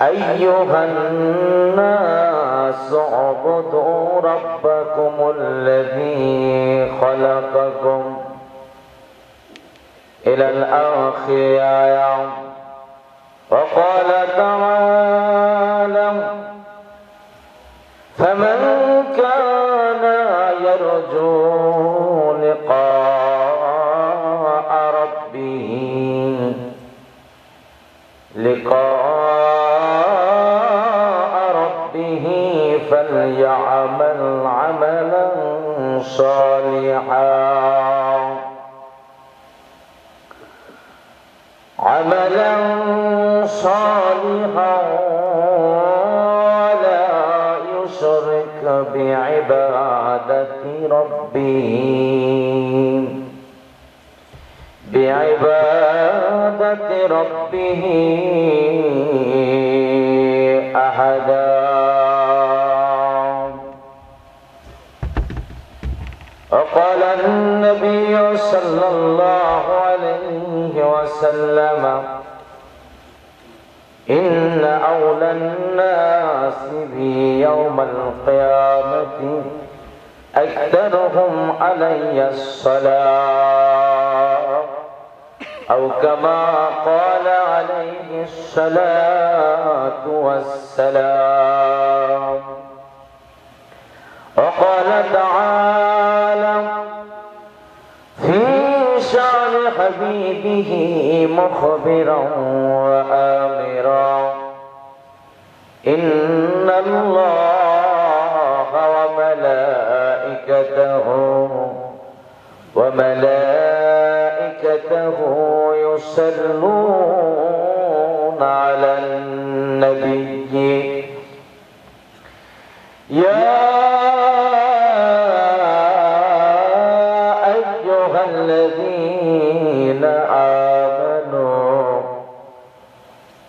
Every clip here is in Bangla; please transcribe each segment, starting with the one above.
أيها الناس اعبدوا ربكم الذي خلقكم إلى الآخر آية وقال تعالى فمن كان يرجو صالحا ولا يشرك بعبادة ربه بعبادة ربه أحدا. وقال النبي صلى الله عليه وسلم إن أولى الناس بي يوم القيامة أكثرهم علي الصلاة. أو كما قال عليه الصلاة والسلام. وقال تعالى حبيبه مخبرا وآمرا. إن الله وملائكته وملائكته يصلون على النبي.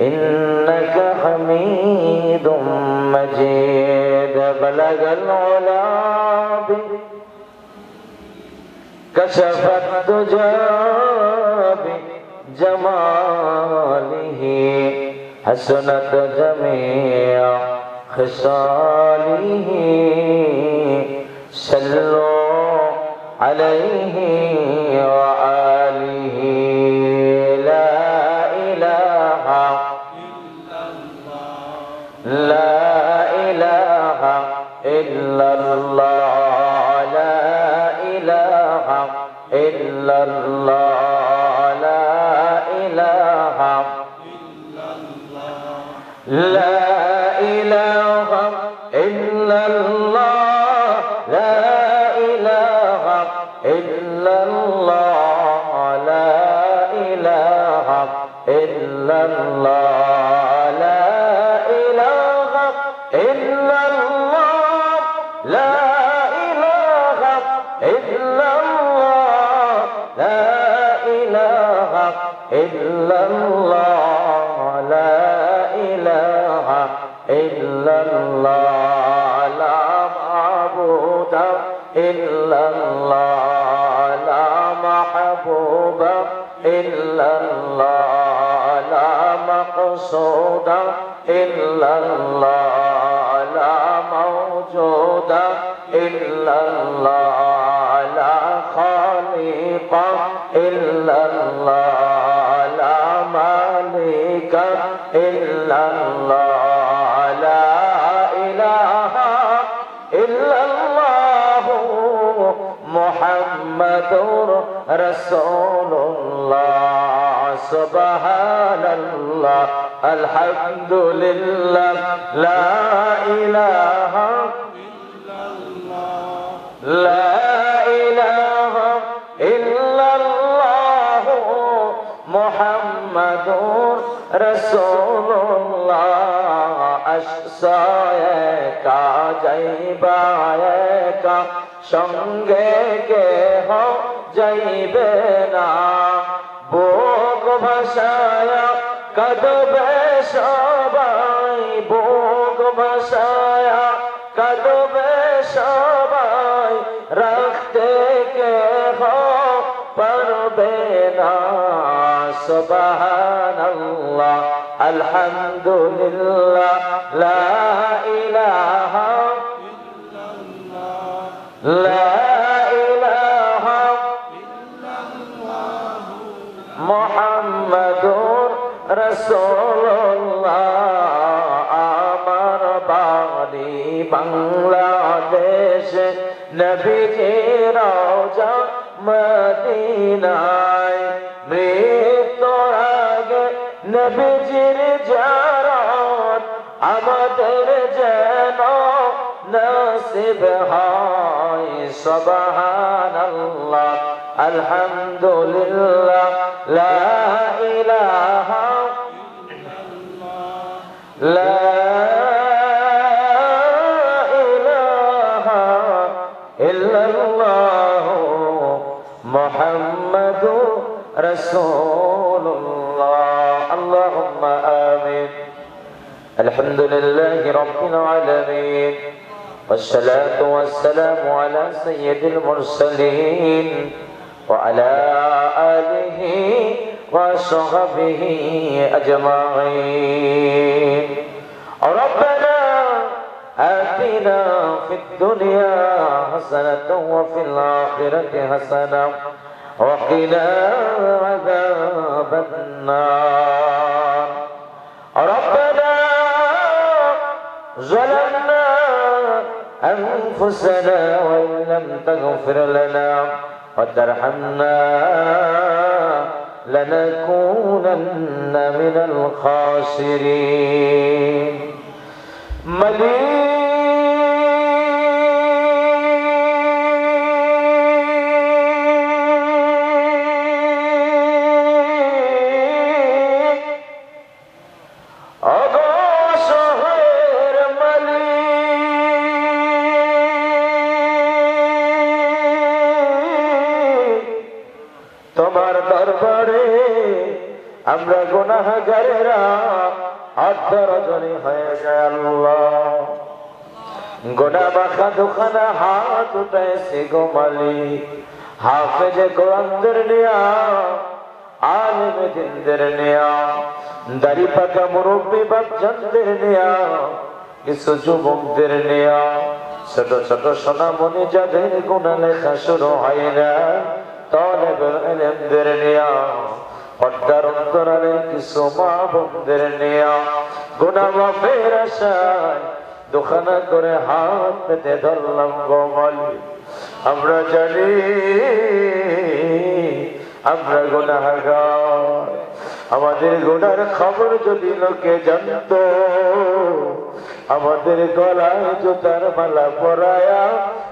إنك حميد مجيد بلغ العلا كشف الدجى بجماله حسنت جميع خصاله. صلوا عليه وآله إلا الله. إلا الله لا مقصود إلا الله إلا الله لا خالق إلا الله لا مالك إلا الله আল্লাহ আলহামদুলিল্লাহ লা ইলাহা সঙ্গে কে যাইবে না। ভোগ ভাষায় কদবে সবাই বুক ভাষায় কদবে সবাই রাখতে কেহ পারবে না সুবহানাল্লাহ আলহামদুলিল্লাহ লা ইলাহা লা ইলাহা মোহাম্মদুর রসুল্লাহ আমার বাড়ি বাংলাদেশ, নবীজি রওজা মদিনায়, মৃত্যুর আগে নবীজির জারাত আমাদের যেন নসিব হয়। সুবহানাল্লাহ, আলহামদুলিল্লাহ رسول الله اللهم آمين الحمد لله رب العالمين والصلاة والسلام على سيد المرسلين وعلى آله وصحبه أجمعين ربنا آتنا في الدنيا حسنة وفي الآخرة حسنة وقنا عذاب النار. ربنا ظلمنا أنفسنا وإن لم تغفر لنا وترحمنا لنكونن من الخاسرين. مليك দরবারে আমরা গুনাহগারেরা আত্ম রজনী হয়ে যায় আল্লাহ। গোনা মাখা দোকানা হাত উঠাইছে গো মালিক। হাফেজে কোরআনদের নিয়া আলেমে দিনদের নিয়া দাড়ি পাকা মুরব্বী বাচ্চাদের নিয়া, কিছু যুবকদের নিয়া। ছোট ছোট সোনামণি যাদের গুণা লেখা শুরু হয় না তলেবের এলেমদের নিয়া পর্দার অন্তরালে কিছু মা বোনদের নিয়া। গুণা মাফের দোকানা করে হাত পেতে ধরলাম গোমালি আমরা জানি, আমরা গুনাহগার। আমাদের গুনার খবর যদি লোকে জানত, আমাদের গলায় জুতার মালা পরায়া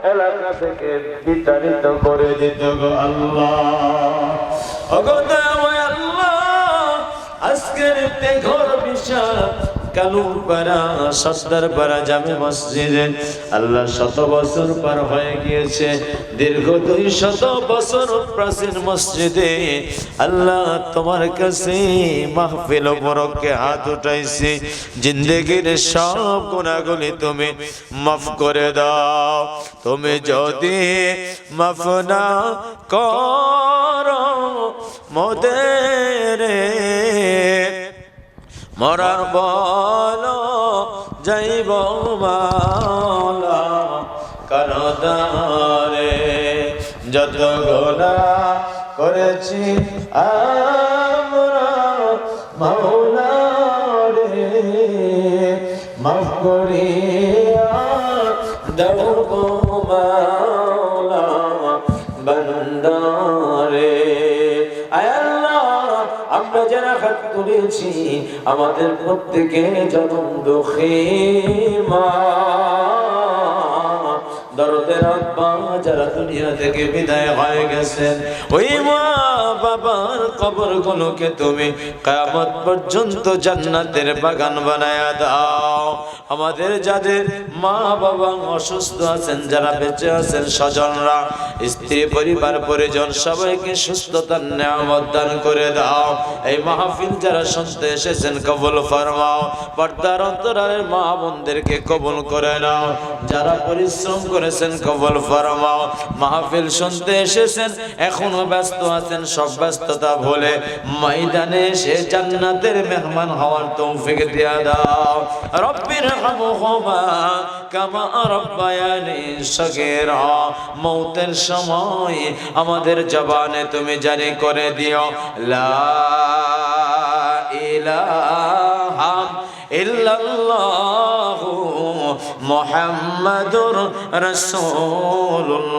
এলাকা থেকে বিতাড়িত করে দিত গো আল্লাহ। আজকের ঘর বিশাল কালুপাড়া পাড়া জামে মসজিদে। আল্লাহ শত বছর পার হয়ে গিয়েছে। দীর্ঘ দুই শত বছর প্রাচীন মসজিদে। আল্লাহ তোমার কাছে মাহফিল মোরককে হাত উঠাইছি। জিন্দগির সব গুণাগুলি তুমি মাফ করে দাও। তুমি যদি মাফ না করো, মোদের মরার বল যাইব মাওলা যত গোনা করেছি মাফ করিয়া দাও আমাদের প্রত্যেকে যখন দুঃখী মা। দরদের আব্বা যারা দুনিয়া থেকে বিদায় হয়ে গেছেন ওই মা বাবার কবর গুলোকে তুমি কিয়ামত পর্যন্ত জান্নাতের বাগান বানায়া দাও। আমাদের যাদের মা বাবা অসুস্থ আছেন, যারা বেঁচে আছেন, স্বজনরা, স্ত্রী, পরিবার, পরিজন, সবাইকে সুস্থতার নিয়ামত দান করে দাও। এই মাহফিল যারা শুনতে এসেছেন, কবল ফরমাও। পর্দার অন্তরালের মা বোনদেরকে কবল করে নাও। যারা পরিশ্রম করেছেন, কবুল ফরমাও। মাহফিল শুনতে এসেছেন, এখনও ব্যস্ত আছেন, সব ব্যস্ততা ভুলে ময়দানে এসে জান্নাতের মেহমান হওয়ার তৌফিক দিয়া দাও। রব্বির হামহুমা কামা রব্বায়ানি সগীরা। মৌতের সময় আমাদের জবানে তুমি জারি করে দিও। লা ইলাহা ইল্লাল্লাহু। মোহাম্মদুর রসুল্লাহ